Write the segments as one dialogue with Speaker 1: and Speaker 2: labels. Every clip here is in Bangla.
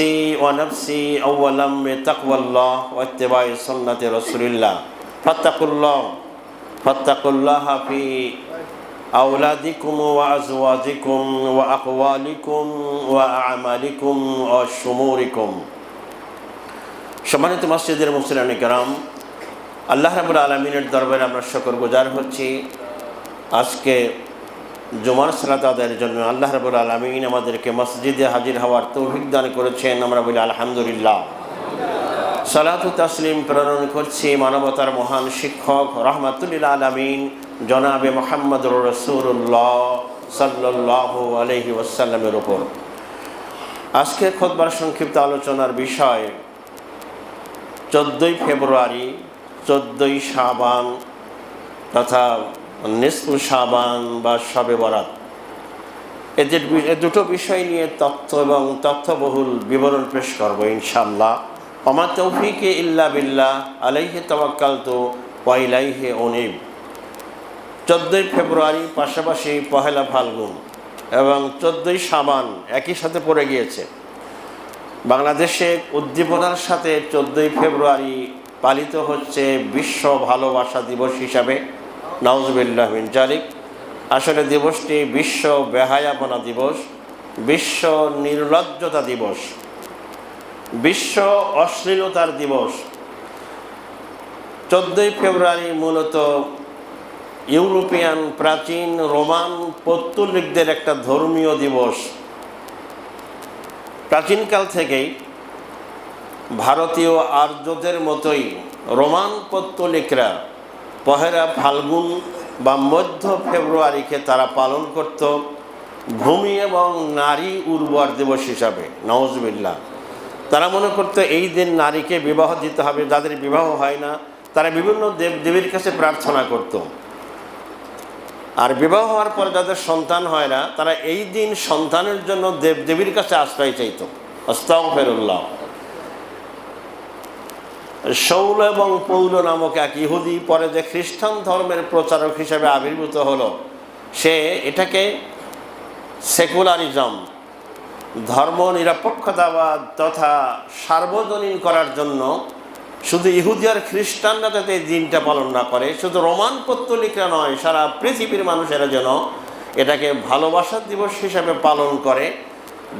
Speaker 1: أوصي ونفسي أولا بتقوى الله واتباع سنة رسول الله فاتقوا الله فاتقوا الله في أولادكم وأزواجكم وأقوالكم وأعمالكم وشموركم সম্মানিত মসজিদের মুসলিম কেরাম আল্লাহ রাবুল আলমিনের দরবারে আমরা শকর গুজার হচ্ছি আজকে জুমার সালাত আদায়ের জন্য আল্লাহ রাবুল আলমিন আমাদেরকে মসজিদে হাজির হওয়ার তৌফিক দান করেছেন। আমরা বলি, আলহামদুলিল্লাহ। সালাতু তাসলিম প্রেরণ করছি মানবতার মহান শিক্ষক রহমাতুল্লিল আলমিন জনাবে মোহাম্মদ রসুল্লাহ সাল্লাহ আলহি ওসাল্লামের ওপর আজকে খোদবার সংক্ষিপ্ত আলোচনার বিষয়, চোদ্দোই ফেব্রুয়ারি, চোদ্দোই সাবান তথা নিসফু সাবান বা শবে বরাত। এদের দুটো বিষয় নিয়ে তথ্য এবং তথ্যবহুল বিবরণ পেশ করব ইনশাল্লাহ অমা তৌফিকে ইল্লা বিল্লাহ, আলাইহে তবাক্কাল তো ওয়াইলাইহে অনিব চোদ্দোই ফেব্রুয়ারি পাশাপাশি পহেলা ফাল্গুন এবং চোদ্দোই সাবান একই সাথে পড়ে গিয়েছে। বাংলাদেশে উদ্দীপনার সাথে চোদ্দোই ফেব্রুয়ারি পালিত হচ্ছে বিশ্ব ভালোবাসা দিবস হিসাবে। নওয়াজবিল্লাহমিন জালিক। আসলে দিবসটি বিশ্ব বেহায়াপনা দিবস, বিশ্ব নির্লজ্জতা দিবস, বিশ্ব অশ্লীলতার দিবস। চোদ্দোই ফেব্রুয়ারি মূলত ইউরোপিয়ান প্রাচীন রোমান পত্তলিকদের একটা ধর্মীয় দিবস। প্রাচীনকাল থেকেই ভারতীয় আর্যদের মতোই রোমান পত্তলিকরা পহেলা ফাল্গুন বা মধ্য ফেব্রুয়ারিকে তারা পালন করত ভূমি এবং নারী উর্বর দিবস হিসাবে নওয়াজবিল্লা তারা মনে করতো এই দিন নারীকে বিবাহ দিতে হবে, যাদের বিবাহ হয় না, তারা বিভিন্ন দেব দেবীর কাছে প্রার্থনা করত। আর বিবাহ হওয়ার পর যাদের সন্তান হয় না, তারা এই দিন সন্তানের জন্য দেব দেবীর কাছে আশ্রয় চাইত। আস্তাও ফেরুল্লাহ শৌল এবং পৌল নামক এক ইহুদি পরে যে খ্রিস্টান ধর্মের প্রচারক হিসেবে আবির্ভূত হলো, সে এটাকে সেকুলারিজম ধর্ম নিরপেক্ষতাবাদ তথা সার্বজনীন করার জন্য শুধু ইহুদি আর খ্রিস্টানরা যাতে এই দিনটা পালন না করে, শুধু রোমান পত্তলিকরা নয়, সারা পৃথিবীর মানুষেরা যেন এটাকে ভালোবাসার দিবস হিসাবে পালন করে।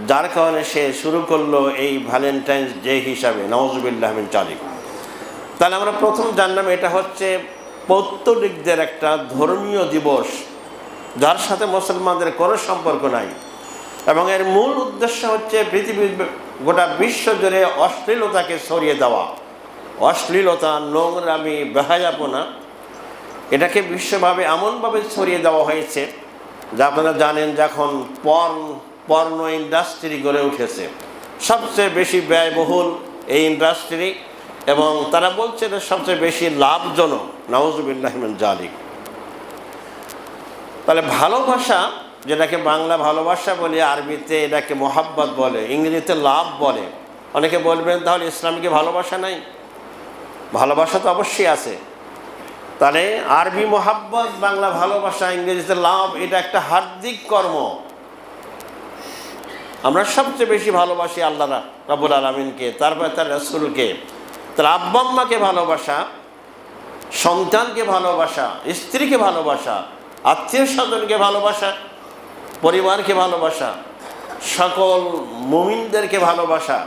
Speaker 1: যার কারণে সে শুরু করল এই ভ্যালেন্টাইন্স ডে হিসাবে নওয়াজুবিল্লাহমিন চালিক। তাহলে আমরা প্রথম জানলাম এটা হচ্ছে পৌত্তলিকদের একটা ধর্মীয় দিবস। যার সাথে মুসলমানদের কোনো সম্পর্ক নাই। এবং এর মূল উদ্দেশ্য হচ্ছে পৃথিবীর গোটা বিশ্ব জুড়ে অশ্লীলতাকে সরিয়ে দেওয়া। অশ্লীলতা, নোংরামি, বেহায়াপনা, এটাকে বিশ্বভাবে এমনভাবে ছড়িয়ে দেওয়া হয়েছে যা আপনারা জানেন যখন পর্ন পর্ন ইন্ডাস্ট্রি গড়ে উঠেছে। সবচেয়ে বেশি ব্যয়বহুল এই ইন্ডাস্ট্রি এবং তারা বলছে এটা সবচেয়ে বেশি লাভজনক নওয়াজুবিল্লাহমিন জালিক। তাহলে ভালোবাসা, যেটাকে বাংলা ভালোবাসা বলে, আরবিতে এটাকে মোহাব্বত বলে, ইংরেজিতে লাভ বলে, অনেকে বলবেন, তাহলে ইসলামকে ভালোবাসা নাই? ভালোবাসা তো অবশ্যই আছে। তাহলে আরবি মোহাব্বত, বাংলা ভালোবাসা, ইংরেজিতে লাভ, এটা একটা হার্দিক কর্ম। আমরা সবচেয়ে বেশি ভালোবাসি আল্লাহ রাবুল আলমিনকে, তারপরে তার রসুলকে। তার আব্বাম্মাকে ভালোবাসা, সন্তানকে ভালোবাসা, স্ত্রীকে ভালোবাসা, আত্মীয় স্বজনকে ভালোবাসা, পরিবারকে ভালোবাসা, সকল মুমিনদেরকে ভালোবাসা,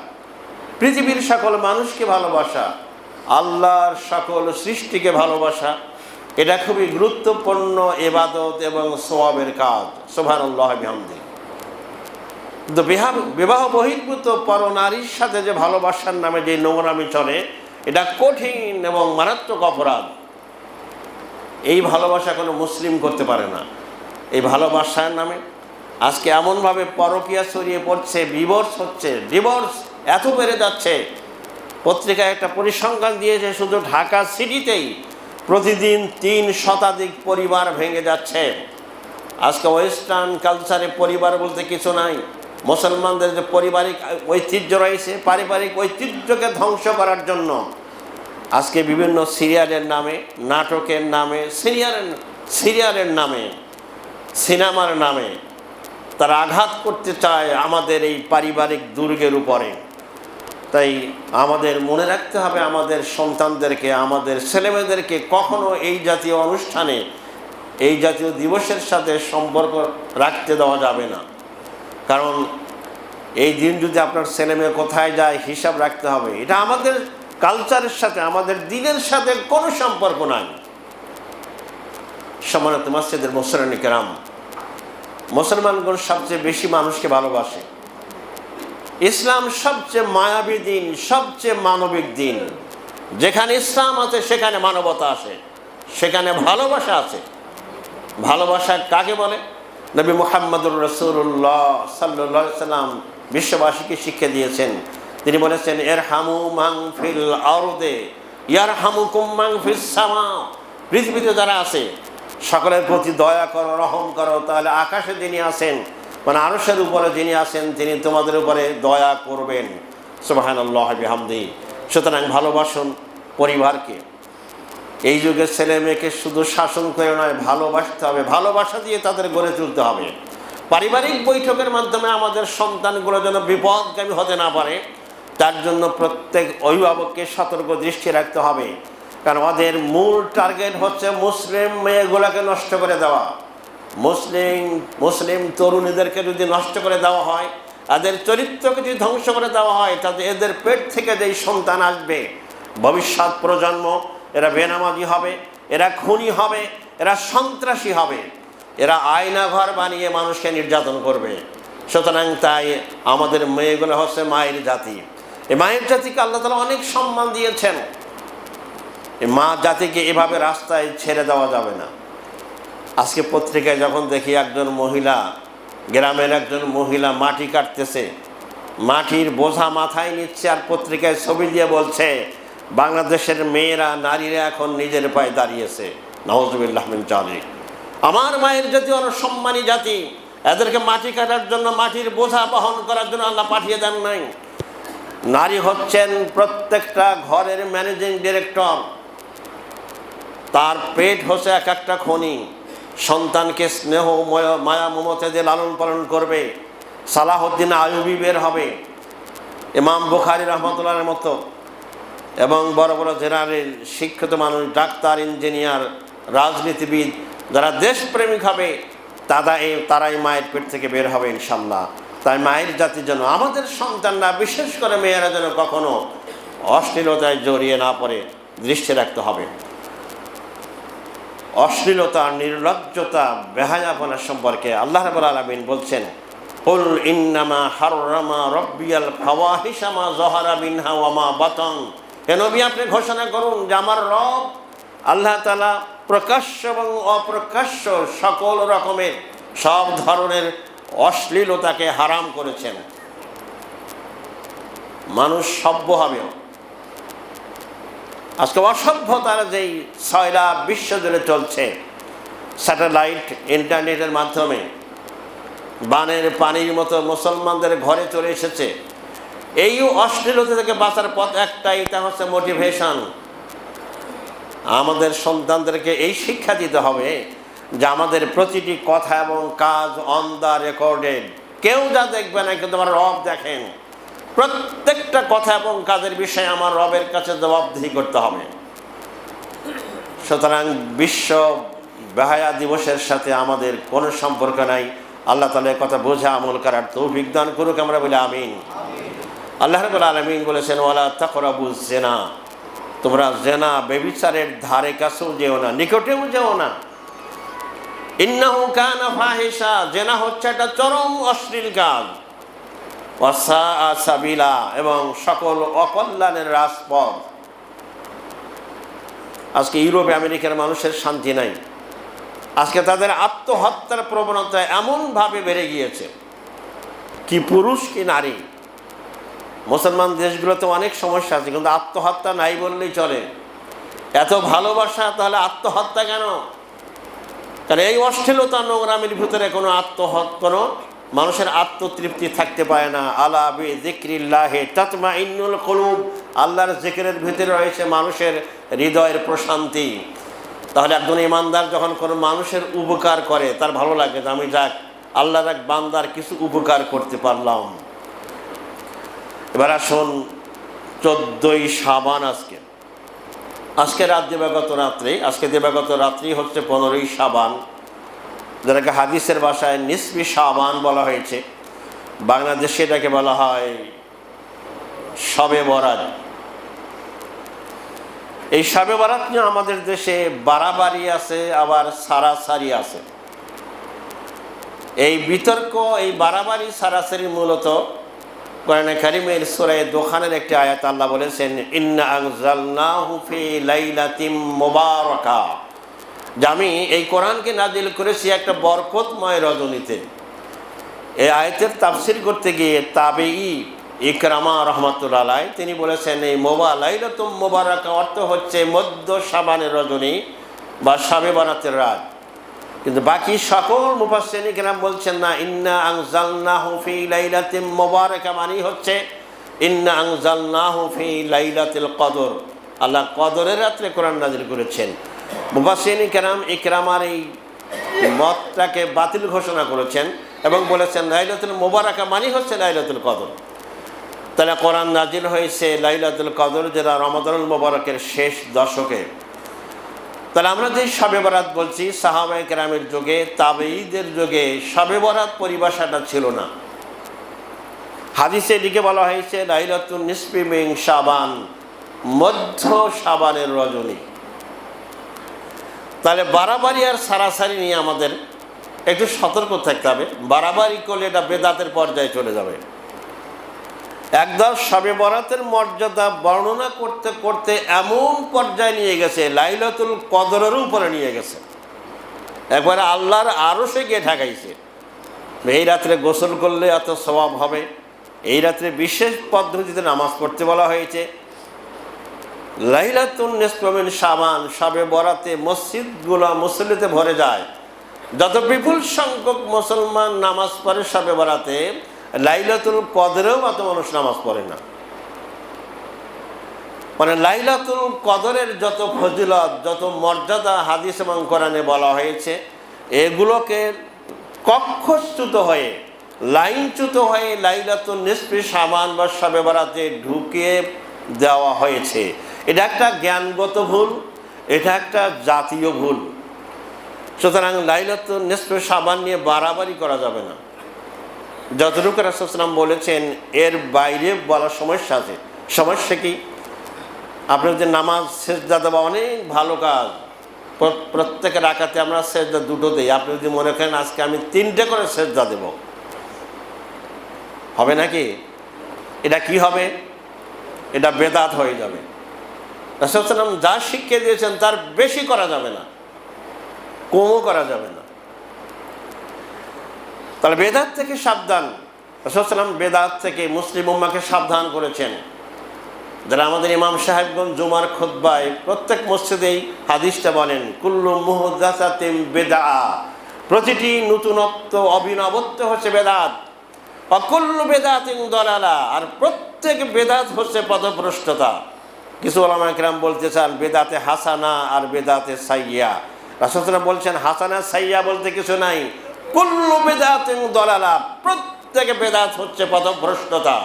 Speaker 1: পৃথিবীর সকল মানুষকে ভালোবাসা, আল্লাহর সকল সৃষ্টিকে ভালোবাসা, এটা খুবই গুরুত্বপূর্ণ এবাদত এবং সোয়াবের কাজ। সোভানুল্লাহ বিহামদি কিন্তু বিবাহ বিবাহ বহির্ভূত পরনারীর সাথে যে ভালোবাসার নামে যে নোংরামি চলে, এটা কঠিন এবং মারাত্মক অপরাধ। এই ভালোবাসা কোনো মুসলিম করতে পারে না। এই ভালোবাসার নামে আজকে এমনভাবে পরকিয়া ছড়িয়ে পড়ছে ডিভোর্স হচ্ছে ডিভোর্স এত বেড়ে যাচ্ছে। পত্রিকায় একটা পরিসংখ্যান দিয়েছে, শুধু ঢাকা সিটিতেই প্রতিদিন তিন শতাধিক পরিবার ভেঙে যাচ্ছে। আজকে ওয়েস্টার্ন কালচারে পরিবার বলতে কিছু নাই। মুসলমানদের যে পারিবারিক ঐতিহ্য রয়েছে, পারিবারিক ঐতিহ্যকে ধ্বংস করার জন্য আজকে বিভিন্ন সিরিয়ালের নামে, নাটকের নামে, সিরিয়ালের সিরিয়ালের নামে, সিনেমার নামে তারা আঘাত করতে চায় আমাদের এই পারিবারিক দুর্গের উপরে। তাই আমাদের মনে রাখতে হবে আমাদের সন্তানদেরকে, আমাদের ছেলেমেয়েদেরকে কখনো এই জাতীয় অনুষ্ঠানে, এই জাতীয় দিবসের সাথে সম্পর্ক রাখতে দেওয়া যাবে না। কারণ এই দিন যদি আপনার ছেলে মেয়ে কোথায় যায় হিসাব রাখতে হবে। এটা আমাদের কালচারের সাথে, আমাদের দিনের সাথে কোনো সম্পর্ক নাই। সমানত মসজিদের মুসরানি কেরাম, মুসলমানগণ সবচেয়ে বেশি মানুষকে ভালোবাসে। ইসলাম সবচেয়ে মায়াবী দিন, সবচেয়ে মানবিক দিন। যেখানে ইসলাম আছে, সেখানে মানবতা আছে। সেখানে ভালোবাসা আছে। ভালোবাসা কাকে বলে? নবী মোহাম্মদুর রসুল্লাহ সাল্লাহ সাল্লাম বিশ্ববাসীকে শিক্ষা দিয়েছেন। তিনি বলেছেন এর হামু মাং ফিল আরদে ইয়ার হামু কুম্মাং ফিল সামা। পৃথিবীতে যারা আছে, সকলের প্রতি দয়া করো, রহম করো, তাহলে আকাশে যিনি আছেন মানে আরসের উপরে যিনি আছেন, তিনি তোমাদের উপরে দয়া করবেন। সুবাহান আল্লাহ হামদি সুতরাং ভালোবাসুন পরিবারকে। এই যুগের ছেলে মেয়েকে শুধু শাসন করে নয়, ভালোবাসতে হবে। ভালোবাসা দিয়ে তাদের গড়ে তুলতে হবে। পারিবারিক বৈঠকের মাধ্যমে আমাদের সন্তানগুলো যেন বিপদগামী হতে না পারে, তার জন্য প্রত্যেক অভিভাবককে সতর্ক দৃষ্টি রাখতে হবে। কারণ ওদের মূল টার্গেট হচ্ছে মুসলিম মেয়েগুলোকে নষ্ট করে দেওয়া। মুসলিম মুসলিম তরুণীদেরকে যদি নষ্ট করে দেওয়া হয়, তাদের চরিত্রকে যদি ধ্বংস করে দেওয়া হয়, তাতে এদের পেট থেকে যেই সন্তান আসবে, ভবিষ্যৎ প্রজন্ম এরা বেনামাজি হবে, এরা খুনি হবে, এরা সন্ত্রাসী হবে, এরা আয়না ঘর বানিয়ে মানুষকে নির্যাতন করবে। সুতরাং তাই আমাদের মেয়েগুলো হচ্ছে মায়ের জাতি। এই মায়ের জাতিকে আল্লাহ তালা অনেক সম্মান দিয়েছেন। এই মা জাতিকে এভাবে রাস্তায় ছেড়ে দেওয়া যাবে না। আজকে পত্রিকায় যখন দেখি একজন মহিলা, গ্রামের একজন মহিলা মাটি কাটতেছে, মাটির বোঝা মাথায় নিচ্ছে আর পত্রিকায় ছবি দিয়ে বলছে বাংলাদেশের মেয়েরা, নারীরা এখন নিজের পায়ে দাঁড়িয়েছে। নওয়াজবিল্লাহমিন চালি আমার মায়ের জাতি অনসম্মানী জাতি, এদেরকে মাটি কাটার জন্য, মাটির বোঝা বহন করার জন্য আল্লাহ পাঠিয়ে দেন নাই। নারী হচ্ছেন প্রত্যেকটা ঘরের ম্যানেজিং ডিরেক্টর। তার পেট হচ্ছে এক একটা খনি। সন্তানকে স্নেহ, ময়- মায়া, মমতে দিয়ে লালন পালন করবে। সালাহউদ্দিন আয়ুবি বের হবে। ইমাম বুখারি রহমতুল্লাহের মতো। এবং বড় বড় জেনারেল শিক্ষিত মানুষ, ডাক্তার, ইঞ্জিনিয়ার, রাজনীতিবিদ যারা দেশপ্রেমিক হবে, তারা এই, তারাই মায়ের পেট থেকে বের হবে ইনশাল্লাহ। তাই মায়ের জাতির জন্য আমাদের সন্তানরা, বিশেষ করে মেয়েরা যেন কখনো অশ্লীলতায় জড়িয়ে না পড়ে, দৃষ্টি রাখতে হবে। অশ্লীলতা, নির্লজ্জতা, বেহায়াপনা সম্পর্কে আল্লাহ রাবুল আলমিন বলছেন, কুল ইন্নামা হাররামা রব্বিয়াল ফাওয়াহিশামা জহারা বিনহা ওয়ামা বাতন। হে আপনি ঘোষণা করুন যে আমার রব আল্লাহ তালা প্রকাশ্য এবং অপ্রকাশ্য সকল রকমের সব ধরনের অশ্লীলতাকে হারাম করেছেন। মানুষ সভ্য হবে। আজকে অসভ্যতার যেই ছয়লা বিশ্বজুড়ে চলছে, স্যাটেলাইট, ইন্টারনেটের মাধ্যমে, বানের পানির মতো মুসলমানদের ঘরে চলে এসেছে এই অশ্লীলতা থেকে বাঁচার পথ একটাই তা হচ্ছে মোটিভেশন আমাদের সন্তানদেরকে এই শিক্ষা দিতে হবে যে আমাদের প্রতিটি কথা এবং কাজ অন দ্য রেকর্ডেড কেউ যা দেখবে না, কিন্তু আমার রব দেখেন। প্রত্যেকটা কথা এবং কাজের বিষয়ে আমার রবের কাছে জবাবদিহি করতে হবে। সুতরাং বিশ্ব বেহায়া দিবসের সাথে আমাদের কোনো সম্পর্ক নাই। আল্লাহ তালা কথা বোঝা আমল করার তৌফিক দান করুক আমরা বলি আমিন। আল্লাহ রবুল আলমিন বলেছেন, ওয়ালা তাকরাবু জেনা তোমরা জেনা বেবিচারের ধারে কাছেও যেও না, নিকটেও যেও না। ইন্নাহু কানা ফাহিশা জেনা হচ্ছে একটা চরম অশ্লীল কাজ ওয়াসা সাবিলা, এবং সকল অকল্যাণের রাজপথ। আজকে ইউরোপে আমেরিকার মানুষের শান্তি নাই। আজকে তাদের আত্মহত্যার প্রবণতা এমনভাবে বেড়ে গিয়েছে। কি পুরুষ, কি নারী। মুসলমান দেশগুলোতে অনেক সমস্যা আছে, কিন্তু আত্মহত্যা নাই বললেই চলে। এত ভালোবাসা, তাহলে আত্মহত্যা কেন? কারণ এই অশ্লীলতা নোংরামের ভিতরে কোনো আত্মহত্যা কোনো মানুষের আত্মতৃপ্তি থাকতে পারে না। আলা বি জিক্রিল্লাহে তাতমা ইন্নুল কলুব। আল্লাহর জিকিরের ভিতরে রয়েছে মানুষের হৃদয়ের প্রশান্তি। তাহলে একজন ইমানদার যখন কোনো মানুষের উপকার করে, তার ভালো লাগে যে আমি যাক, আল্লাহর এক বান্দার কিছু উপকার করতে পারলাম। এবার আসুন চোদ্দই সাবান আজকে। আজকে রাত দিবাগত রাত্রি, আজকে দিবাগত রাত্রি হচ্ছে পনেরোই সাবান যেটাকে হাদিসের ভাষায় নিসবি সাবান বলা হয়েছে। বাংলাদেশে এটাকে বলা হয় সবে বরাত। এই সবে বরাত নিয়ে আমাদের দেশে বাড়াবাড়ি আছে, আবার সারাসারি আছে। এই বিতর্ক, এই বাড়াবাড়ি সারাসারি মূলত কোরআনে কারিমের সুরায় দোকানের একটি আয়াত আল্লাহ বলেছেন, ইন্না আনজালনাহু ফি লাইলাতিম মুবারাকা। যে আমি এই কোরআনকে নাজিল করেছি একটা বরকতময় রজনীতে। এই আয়াতের তাফসির করতে গিয়ে তাবেই ইকরামা রহমতুল্লাহ আলাই তিনি বলেছেন, এই মোবা, লাইলাতুম মোবারকা অর্থ হচ্ছে মধ্য সাবানের রজনী বা সাবে বারাতের রাত। কিন্তু বাকি সকল মুফাসসিরিন বলছেন না, ইন্না আনজালনাহু ফি লাইলাতিন মুবারাকা মানে হচ্ছে, ইন্না আনজালনাহু ফি লাইলাতিল কদর আল্লাহ কদরের রাত্রে কোরআন নাজিল করেছেন। মুফাসসিরিন কেরাম ইকরামার এই মতটাকে বাতিল ঘোষণা করেছেন এবং বলেছেন, লাইলাতুল মুবারাকা মানে হচ্ছে লাইলাতুল কদর। তাহলে কোরআন নাজিল হয়েছে লাইলাতুল কদর, যেটা রমাদানুল মুবারকের শেষ দশকে। তাহলে আমরা যে শবে বরাত বলছি সাহাবাই গ্রামের যুগে, তাবেঈদের যুগে শবে বরাত পরিভাষাটা ছিল না। হাদিসে দিকে বলা হয়েছে লাইলাতুল নিসফি মিং সাবান মধ্য সাবানের রজনী। তাহলে বাড়াবাড়ি আর সারাসারি নিয়ে আমাদের একটু সতর্ক থাকতে হবে। বাড়াবাড়ি করলে এটা বেদাতের পর্যায়ে চলে যাবে। একদম সবে বরাতের মর্যাদা বর্ণনা করতে করতে এমন পর্যায়ে নিয়ে গেছে, লাইলাতুল কদরের উপরে নিয়ে গেছে। একবারে আল্লাহর আরও সে গিয়ে ঠেকাইছে। এই রাত্রে গোসল করলে এত স্বভাব হবে। এই রাত্রে বিশেষ পদ্ধতিতে নামাজ পড়তে বলা হয়েছে। লাইলাতুল নেসমিন সাবান সবে বরাতে মসজিদগুলো মুসল্লিতে ভরে যায়। যত বিপুল সংখ্যক মুসলমান নামাজ পড়ে সবে বরাতে লাইলাতুল কদরেও অত মানুষ নামাজ পড়ে না। মানে লাইলাতুল কদরের যত ফজিলত, যত মর্যাদা হাদিস এবং কোরআনে বলা হয়েছে, এগুলোকে কক্ষচ্যুত হয়ে, লাইনচ্যুত হয়ে লাইলাতুল নিসফি সামান বা সবে বেড়াতে ঢুকিয়ে দেওয়া হয়েছে। এটা একটা জ্ঞানগত ভুল, এটা একটা জাতীয় ভুল। সুতরাং লাইলাতুল নিসফি সাবান নিয়ে বাড়াবাড়ি করা যাবে না। যতটুকু রাসুলাম বলেছেন, এর বাইরে বলার সমস্যা আছে সমস্যা কি? আপনার যে নামাজ, সেজদা দেওয়া অনেক ভালো কাজ। প্রত্যেকের আকাতে আমরা সেজদা দুটো দিই। আপনি যদি মনে করেন, আজকে আমি তিনটে করে সেজদা দেব। হবে নাকি? এটা কি হবে? এটা বেদাত হয়ে যাবে। রাসুলাম যা শিখিয়ে দিয়েছেন, তার বেশি করা যাবে না। কমও করা যাবে না। তাহলে বেদাত থেকে সাবধান। রসুলাম বেদাত থেকে মুসলিম উম্মাকে সাবধান করেছেন। যারা আমাদের ইমাম সাহেবগঞ্জ জুমার খোদ্বায় প্রত্যেক মসজিদেই হাদিসটা বলেন, কুল্লু মুহদাসাতিম বেদা প্রতিটি নতুনত্ব, অভিনবত্ব হচ্ছে বেদাত। অকুল্লু বেদাতিং দলালা। আর প্রত্যেক বেদাত হচ্ছে পদভ্রষ্টতা। কিছু ওলামা একরাম বলতে চান, বেদাতে হাসানা আর বেদাতে সাইয়া রাসুলাম বলছেন, হাসানা সাইয়া বলতে কিছু নাই। কুল্লু বেদাতিং দলালা, প্রত্যেক বেদাত হচ্ছে পদভ্রষ্টতা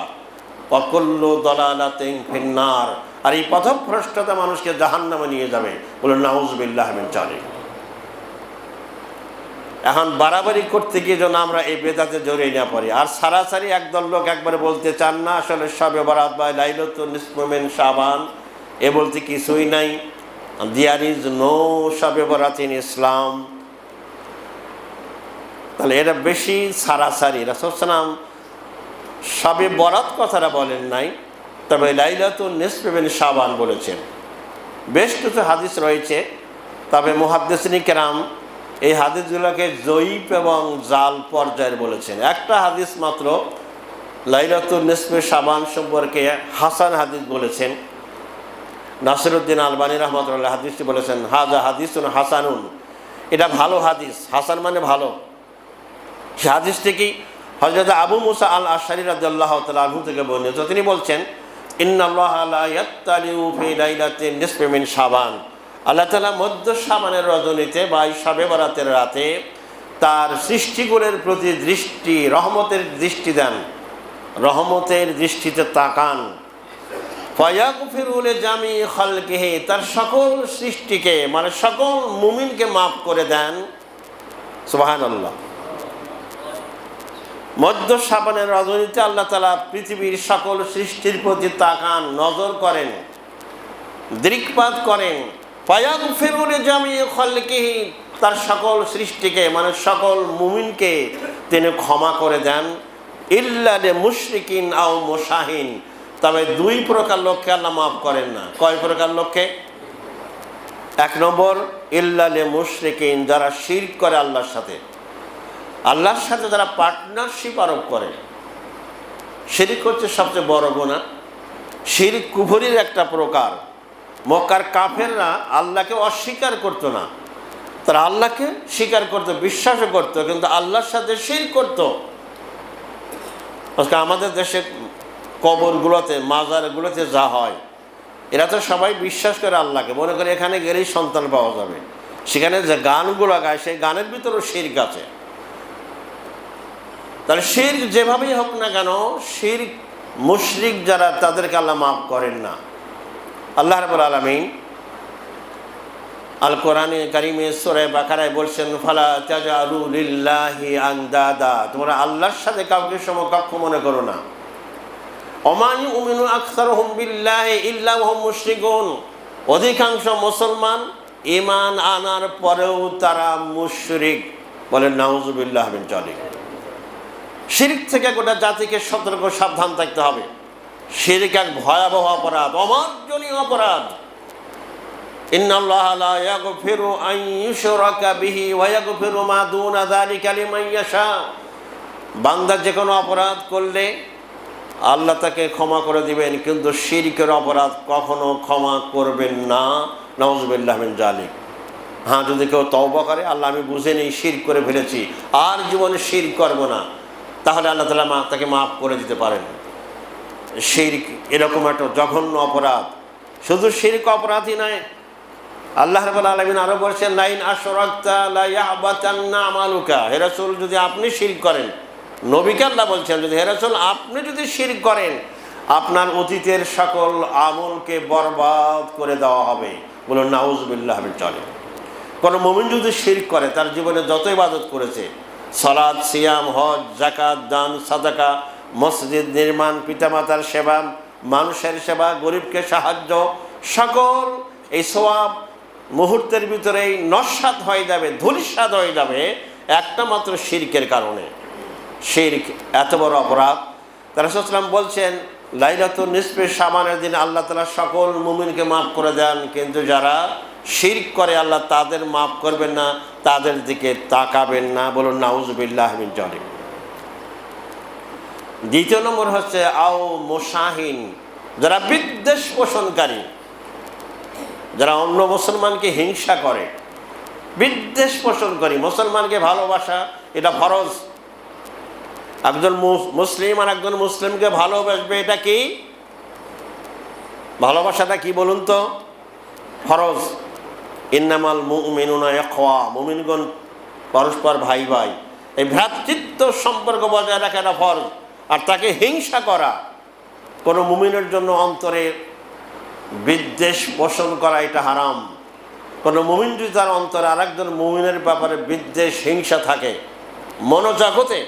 Speaker 1: অকুল্লু দলালাতিং ফিন্নার। আর এই পথভ্রষ্টতা মানুষকে জাহান্নামে নিয়ে যাবে। বলে, নাউজবিল্লাহ চালে এখন বাড়াবাড়ি করতে গিয়ে যেন আমরা এই বেদাতে জড়িয়ে না পারি আর সারাসারি একদল লোক একবারে বলতে চান না, আসলে সবে বরাত বা লাইলতুল নিসমেন সাবান এ বলতে কিছুই নাই। দিয়ার ইজ নো সবে বরাত ইন ইসলাম। তাহলে এটা বেশি সারাসারি। রাসলাম সবে বরাত কথাটা বলেন নাই, তবে লাইলাতুল নিসপেবেন সাবান বলেছেন। বেশ কিছু হাদিস রয়েছে, তবে মুহাদ্দিসিনী কেরাম এই হাদিসগুলোকে জয়ীপ এবং জাল পর্যায়ের বলেছেন। একটা হাদিস মাত্র লাইলাতুল নিসপে সাবান সম্পর্কে হাসান হাদিস বলেছেন। নাসিরুদ্দিন আলবানী রহমতুল্লাহ হাদিসটি বলেছেন, হাজা হাদিসুন হাসানুন। এটা ভালো হাদিস, হাসান মানে ভালো। সে হাদিসটি কি হজরত আবু মুসা আল আশারি রাজ্লাহ তালু থেকে বর্ণিত। তিনি বলছেন ইন্নাল্লাহিন সাবান আল্লাহ তালা মধ্য সাবানের রজনীতে বা সাবে বরাতের রাতে তার সৃষ্টিগুলোর প্রতি দৃষ্টি, রহমতের দৃষ্টি দেন। রহমতের দৃষ্টিতে তাকান। ফয়াকুফিরুলে জামি খালকেহে, তার সকল সৃষ্টিকে মানে সকল মুমিনকে মাফ করে দেন। সুবাহান আল্লাহ মধ্য সাবানের রজনীতে আল্লাহ তালা পৃথিবীর সকল সৃষ্টির প্রতি তাকান, নজর করেন, দৃকপাত করেন। ফয়াক ফেরুলে জামি খলকেহি, তার সকল সৃষ্টিকে মানে সকল মুমিনকে তিনি ক্ষমা করে দেন। ইল্লালে মুশরিকিন আও মোশাহিন। তবে দুই প্রকার লোককে আল্লাহ মাফ করেন না। কয় প্রকার লোককে? এক নম্বর ইল্লালে মুশরিকিন, যারা শির করে আল্লাহর সাথে। আল্লাহর সাথে যারা পার্টনারশিপ আরোপ করে, শিরিক হচ্ছে সবচেয়ে বড় গোনা শিরিক কুফরির একটা প্রকার। মক্কার কাফেররা আল্লাহকে অস্বীকার করতো না। তারা আল্লাহকে স্বীকার করতো, বিশ্বাসও করতো, কিন্তু আল্লাহর সাথে শির করতো। আজকে আমাদের দেশে কবরগুলোতে, মাজারগুলোতে যা হয়, এরা তো সবাই বিশ্বাস করে আল্লাহকে। মনে করে এখানে গেলেই সন্তান পাওয়া যাবে। সেখানে যে গানগুলো গায়, সেই গানের ভিতরেও শির্ক আছে। তাহলে শির্ক যেভাবেই হোক না কেন শির মুশরিক যারা, তাদেরকে আল্লাহ মাফ করেন না। আল্লাহ রবুল আলমিন আল কোরআনে কারিমে সোরে বাকারায় বলছেন, ফালা লিল্লাহি আন্দাদা। তোমরা আল্লাহর সাথে কাউকে সমকক্ষ মনে করো না। অমানি উমিনু আখতার হুম বিল্লাহি ইল্লা হুম মুশরিকুন। অধিকাংশ মুসলমান ইমান আনার পরেও তারা মুশরিক বলেন নাউজুবিল্লাহ বিন চলে শিরিক থেকে গোটা জাতিকে সতর্ক, সাবধান থাকতে হবে। শিরিক এক ভয়াবহ অপরাধ অমার্জনীয় অপরাধ। বান্দা যে কোনো অপরাধ করলে আল্লাহ তাকে ক্ষমা করে দিবেন, কিন্তু শিরিকের অপরাধ কখনো ক্ষমা করবেন না। নওয়াজবিল্লাহমিন জালিক হ্যাঁ যদি কেউ তওবা করে, আল্লাহ, আমি বুঝে নিই শির করে ফেলেছি। আর জীবনে শির করব না। তাহলে আল্লাহ তালা মা তাকে মাফ করে দিতে পারেন। শির এরকম একটা জঘন্য অপরাধ। শুধু শিরক অপরাধই নয়, আল্লাহ রবুল আলমিন আরও বলছেন, লাইন আশরাক্তা আমালুকা। হেরাসুল যদি আপনি শির করেন, নবীকে আল্লাহ বলছেন, যদি হেরাসুল আপনি যদি শির করেন, আপনার অতীতের সকল আমলকে বরবাদ করে দেওয়া হবে। বলুন, নাউজবিল্লাহ চলে কোনো মমিন যদি শির করে, তার জীবনে যত ইবাদত করেছে সলাদ সিয়াম, হজ জাকাত দান, সাদাকা, মসজিদ নির্মাণ, পিতামাতার সেবা, মানুষের সেবা, গরিবকে সাহায্য, সকল এই সোয়াব মুহূর্তের ভিতরেই নস্বাদ হয়ে যাবে ধূলিস্বাদ হয়ে যাবে, একটা মাত্র শিরকের কারণে। শির্ক এত বড় অপরাধ। তারা সাল্লাম বলছেন লাইলাতুল নিসপে সামানের দিন আল্লাহ তালা সকল মুমিনকে মাফ করে দেন, কিন্তু যারা শির্ক করে আল্লাহ তাদের মাফ করবেন না, তাদের দিকে তাকাবেন না। বলুন নাউজবিল্লাহ জলিম দ্বিতীয় নম্বর হচ্ছে, আও মোশাহিন যারা বিদ্বেষ পোষণকারী, যারা অন্য মুসলমানকে হিংসা করে, বিদ্বেষ পোষণ করি মুসলমানকে ভালোবাসা, এটা ফরজ। একজন মুসলিম আর একজন মুসলিমকে ভালোবাসবে, এটা কি? ভালোবাসাটা কি বলুন তো? ফরজ। ইন্নামাল মুমিনগণ পরস্পর ভাই ভাই এই ভ্রাতৃত্ব সম্পর্ক বজায় রাখা এটা ফরজ, আর তাকে হিংসা করা। কোনো মুমিনের জন্য অন্তরে বিদ্বেষ পোষণ করা এটা হারাম। কোনো মুমিন যদি তার অন্তরে আরেকজন মুমিনের ব্যাপারে বিদ্বেষ, হিংসা থাকে, মনোজগতে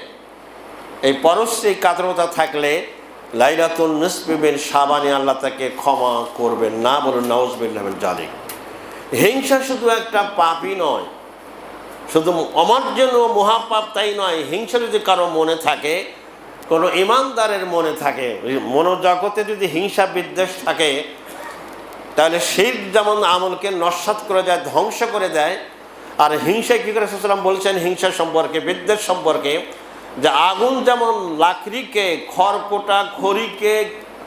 Speaker 1: এই পরশ্রী কাতরতা থাকলে লাইলাতুল নিসবিবিন সাবানি আল্লাহ তাকে ক্ষমা করবেন না বলুন নওয়াজবিল্লাহ জালিক হিংসা শুধু একটা পাপই নয়, শুধু আমার জন্য মহাপাপ তাই নয়, হিংসা যদি কারও মনে থাকে, কোনো ইমানদারের মনে থাকে মনোজগতে যদি হিংসা বিদ্বেষ থাকে, তাহলে শির যেমন আমলকে নস্বাত করে দেয়, ধ্বংস করে দেয়, আর হিংসা কী করে সুতরাং বলছেন, হিংসা সম্পর্কে, বিদ্বেষ সম্পর্কে, যে আগুন যেমন লাকড়িকে খড়কোটা খড়িকে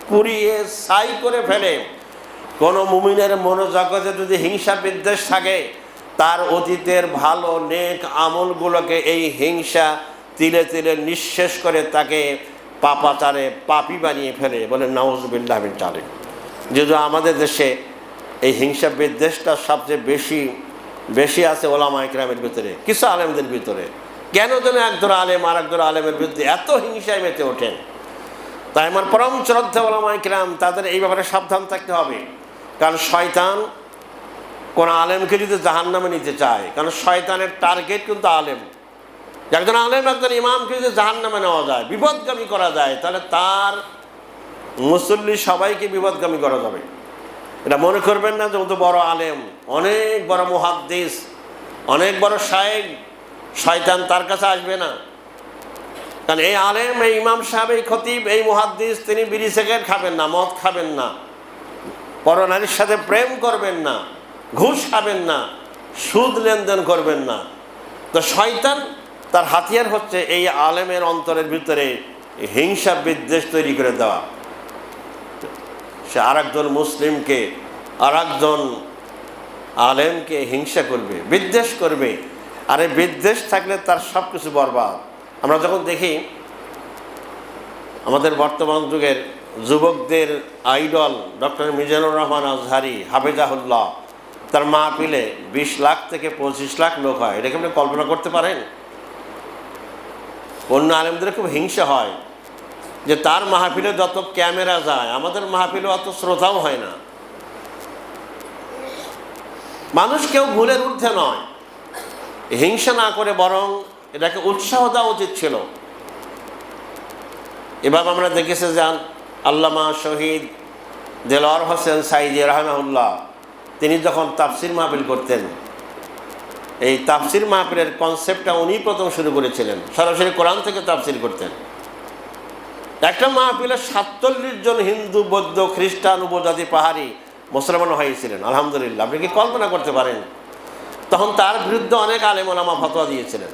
Speaker 1: পুড়িয়ে ছাই করে ফেলে কোনো মুমিনের মনোজগতে যদি হিংসা বিদ্বেষ থাকে, তার অতীতের ভালো, নেক আমলগুলোকে এই হিংসা তিলে তিলে নিঃশেষ করে তাকে পাপাচারে পাপি বানিয়ে ফেলে। বলে নওয়াজবিল্লাহ বিন চালিক যেহেতু আমাদের দেশে এই হিংসা বিদ্বেষটা সবচেয়ে বেশি বেশি আছে ওলামা ইকরামের ভিতরে, কিছু আলেমদের ভিতরে। কেন যেন একজন আলেম আর একজন আলেমের বিরুদ্ধে এত হিংসায় মেতে ওঠেন? তাই আমার পরম শ্রদ্ধা ওলামাই কিরাম তাদের এই ব্যাপারে সাবধান থাকতে হবে। কারণ শয়তান কোন আলেমকে যদি জাহান নামে নিতে চায়, কারণ শয়তানের টার্গেট কিন্তু আলেম। একজন আলেম, একজন ইমামকে যদি জাহান নামে নেওয়া যায়, বিপদগামী করা যায়, তাহলে তার মুসল্লি সবাইকে বিপদগামী করা যাবে। এটা মনে করবেন না যে ও তো বড় আলেম, অনেক বড় মুহাদ্দিস, অনেক বড় শায়েক শয়তান তার কাছে আসবে না। কারণ এই আলেম, এই ইমাম সাহেব, এই খতিব, এই মুহাদ্দিস, তিনি বিড়ি সিগারেট খাবেন না, মদ খাবেন না। পরনারীর সাথে প্রেম করবেন না, ঘুষ খাবেন না, সুদ লেনদেন করবেন না। তো শয়তান তার হাতিয়ার হচ্ছে এই আলেমের অন্তরের ভিতরে হিংসা বিদ্বেষ তৈরি করে দেওয়া। সে আর মুসলিমকে আর আলেমকে হিংসা করবে, বিদ্বেষ করবে। আর এই বিদ্বেষ থাকলে তার সব কিছু বরবাদ। আমরা যখন দেখি, আমাদের বর্তমান যুগের যুবকদের আইডল ডক্টর মিজানুর রহমান আজহারি, হাফেজাহুল্লাহ, তার মা পিলে বিশ লাখ থেকে পঁচিশ লাখ লোক হয়। এটাকে আপনি কল্পনা করতে পারেন? অন্য আলেমদের খুব হিংসা হয় যে তার মাহফিলে যত ক্যামেরা যায়, আমাদের মাহফিলে অত শ্রোতাও হয় না। মানুষ কেউ ভুলের ঊর্ধ্বে নয়। হিংসা না করে বরং এটাকে উৎসাহ দেওয়া উচিত ছিল। এবার আমরা দেখেছি যে আল্লামা শহীদ দেলোয়ার হোসেন সাইদি রহমাউল্লাহ তিনি যখন তাফসির মাহফিল করতেন, এই তাফসির মাহফিলের কনসেপ্টটা উনি প্রথম শুরু করেছিলেন। সরাসরি কোরআন থেকে তাফসির করতেন। একটা মাহফিলে সাতচল্লিশ জন হিন্দু, বৌদ্ধ, খ্রিস্টান, উপজাতি, পাহাড়ি মুসলমান হয়েছিলেন, আলহামদুলিল্লাহ। আপনি কি কল্পনা করতে পারেন? তখন তার বিরুদ্ধে অনেক আলেম ফতোয়া দিয়েছিলেন।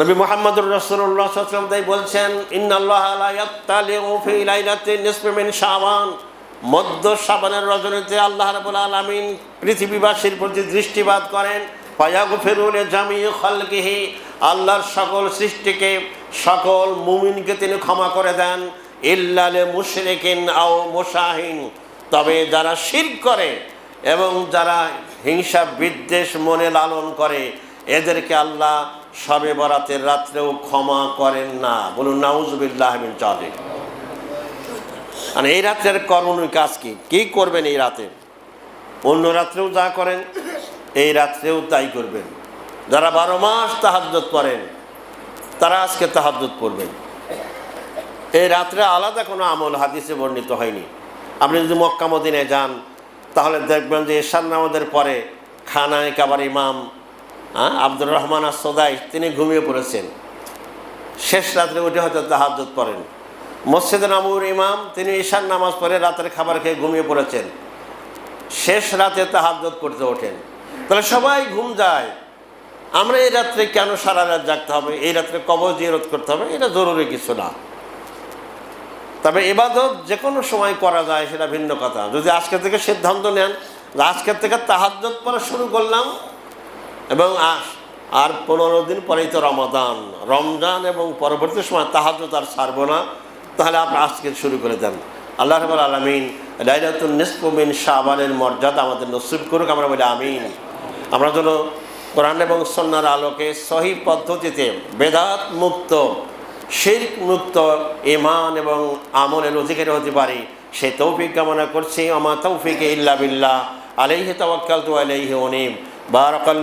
Speaker 1: নবী মোহাম্মদুর রসুল্লাহ সাল্লাম তাই বলছেন মিন শাবান। মধ্য শাবানের রজনীতে আল্লাহ রাব্বুল আলামিন পৃথিবীবাসীর প্রতি দৃষ্টিপাত করেন ফায়াগফিরুল জামি খালকিহি। আল্লাহর সকল সৃষ্টিকে, সকল মুমিনকে তিনি ক্ষমা করে দেন ইল্লালে মুশরিকিন আও মুশাহিন। তবে যারা শির করে এবং যারা হিংসা বিদ্বেষ মনে লালন করে, এদেরকে আল্লাহ সবে বরাতের রাত্রেও ক্ষমা করেন না। বলুন, নাউজুবিল্লাহ মিন জালিক আর এই রাত্রের করণীয় কাজ কি? কি করবেন এই রাতে? অন্য রাত্রেও যা করেন, এই রাত্রেও তাই করবেন। যারা বারো মাস তাহাজ্জত করেন তারা আজকে তাহাজ্জত করবেন এই রাত্রে আলাদা কোনো আমল হাদিসে বর্ণিত হয়নি। আপনি যদি মক্কা মদিনায় যান, তাহলে দেখবেন যে এশার নামাজের পরে খানায় কাবার ইমাম হ্যাঁ? আব্দুর রহমান আসদাই তিনি ঘুমিয়ে পড়েছেন। শেষ রাত্রে উঠে হয়তো তাহাজ্জত পড়েন। মসজিদ নামুর ইমাম, তিনি ঈশান নামাজ পড়ে রাতের খাবার খেয়ে ঘুমিয়ে পড়েছেন। শেষ রাতে তাহাজ্জত করতে ওঠেন। তাহলে সবাই ঘুম যায়। আমরা এই রাত্রে কেন সারা রাত জাগতে হবে? এই রাত্রে কবর জিরত করতে হবে? এটা জরুরি কিছু না। তবে এবাদত যে কোনো সময় করা যায়, সেটা ভিন্ন কথা। যদি আজকে থেকে সিদ্ধান্ত নেন আজকের থেকে তাহাজ্জত পড়া শুরু করলাম এবং আর পনেরো দিন পরেই তো রমাদান। রমজান এবং পরবর্তী সময় তাহাজ্জত আর ছাড়বো না। তাহলে আপনি আজকে শুরু করে দেন। আল্লাহ রবুল আলমিন লাইলাতুল নিসমিন শাহবানের মর্যাদা আমাদের নসিব করুক, আমরা বলি আমিন। আমরা যেন কোরআন এবং সন্ন্যার আলোকে সহি পদ্ধতিতে বেদাত মুক্ত, শির্ক মুক্ত ইমান এবং আমলের অধিকারী হতে পারি, সে তৌফিক কামনা করছি। আমা তৌফিক ইল্লা বিল্লাহ। আলাইহি তাওয়াক্কালতু আলাইহি উনিব। বারাকাল